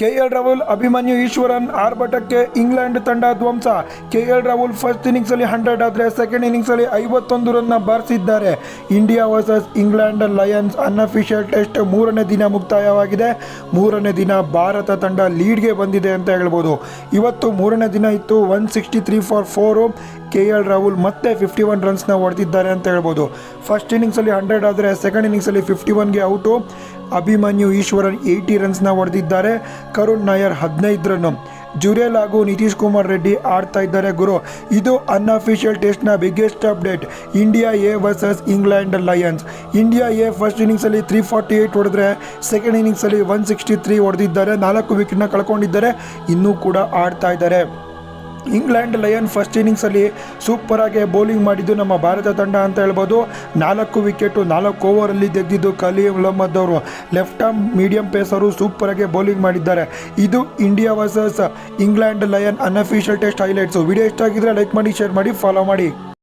KL Rahul Abhimanyu Easwaran ಆರ್ಭಟಕ್ಕೆ England ತಂಡ ಧ್ವಂಸ. ಕೆಎಲ್ ರಾಹುಲ್ ಫಸ್ಟ್ ಇನ್ನಿಂಗ್ಸಲ್ಲಿ ಹಂಡ್ರೆಡ್ ಆದರೆ ಸೆಕೆಂಡ್ ಇನ್ನಿಂಗ್ಸಲ್ಲಿ ಐವತ್ತೊಂದು ರನ್ನ ಬಾರಿಸಿದ್ದಾರೆ. India versus England Lions unofficial test ಮೂರನೇ ದಿನ ಮುಕ್ತಾಯವಾಗಿದೆ. ಮೂರನೇ ದಿನ ಭಾರತ ತಂಡ ಲೀಡ್ಗೆ ಬಂದಿದೆ ಅಂತ ಹೇಳ್ಬೋದು. ಇವತ್ತು ಮೂರನೇ ದಿನ ಇತ್ತು one sixty three for four K L Rahul ಮತ್ತೆ ಫಿಫ್ಟಿ ಒನ್ ರನ್ಸ್ನ ಹೊಡೆದಿದ್ದಾರೆ ಅಂತ ಹೇಳ್ಬೋದು. ಫಸ್ಟ್ ಇನಿಂಗ್ಸಲ್ಲಿ ಹಂಡ್ರೆಡ್ ಆದರೆ ಸೆಕೆಂಡ್ ಇನಿಂಗ್ಸಲ್ಲಿ ಫಿಫ್ಟಿ ಒನ್ಗೆ ಔಟು ಅಭಿಮನ್ಯು ಈಶ್ವರನ್ ಏಯ್ಟಿ ರನ್ಸ್ನ ಹೊಡೆದಿದ್ದಾರೆ. ಕರುಣ್ ನಾಯರ್ ಹದಿನೈದು ರನ್. ಜುರೇಲ್ ಹಾಗೂ ನಿತೀಶ್ ಕುಮಾರ್ ರೆಡ್ಡಿ ಆಡ್ತಾ ಇದ್ದಾರೆ ಗುರು. ಇದು unofficial ಟೆಸ್ಟ್ನ biggest update India A versus England Lions India A first ಇನ್ನಿಂಗ್ಸಲ್ಲಿ three forty eight ಹೊಡೆದ್ರೆ ಸೆಕೆಂಡ್ ಇನ್ನಿಂಗ್ಸಲ್ಲಿ ಒನ್ ಸಿಕ್ಸ್ಟಿ ತ್ರೀ ಹೊಡೆದಿದ್ದಾರೆ. ನಾಲ್ಕು ವಿಕೆಟ್ನ ಕಳ್ಕೊಂಡಿದ್ದಾರೆ. ಇನ್ನೂ ಕೂಡ ಆಡ್ತಾ ಇದ್ದಾರೆ. ಇಂಗ್ಲೆಂಡ್ ಲಯನ್ ಫಸ್ಟ್ ಇನ್ನಿಂಗ್ಸಲ್ಲಿ ಸೂಪರಾಗಿ ಬೌಲಿಂಗ್ ಮಾಡಿದ್ದು ನಮ್ಮ ಭಾರತ ತಂಡ ಅಂತ ಹೇಳ್ಬೋದು. ನಾಲ್ಕು ವಿಕೆಟು, ನಾಲ್ಕು ಓವರಲ್ಲಿ ತೆಗೆದಿದ್ದು ಕಲೀಂ ಮೊಹಮ್ಮದ್ ಅವರು. ಲೆಫ್ಟ್ ಆರ್ಮ್ ಮೀಡಿಯಂ ಪೇಸರು ಸೂಪರಾಗಿ ಬೌಲಿಂಗ್ ಮಾಡಿದ್ದಾರೆ. ಇದು India versus England lion unofficial test highlights. Video ಇಷ್ಟ ಆಗಿದ್ರೆ ಲೈಕ್ ಮಾಡಿ, ಶೇರ್ ಮಾಡಿ, ಫಾಲೋ ಮಾಡಿ.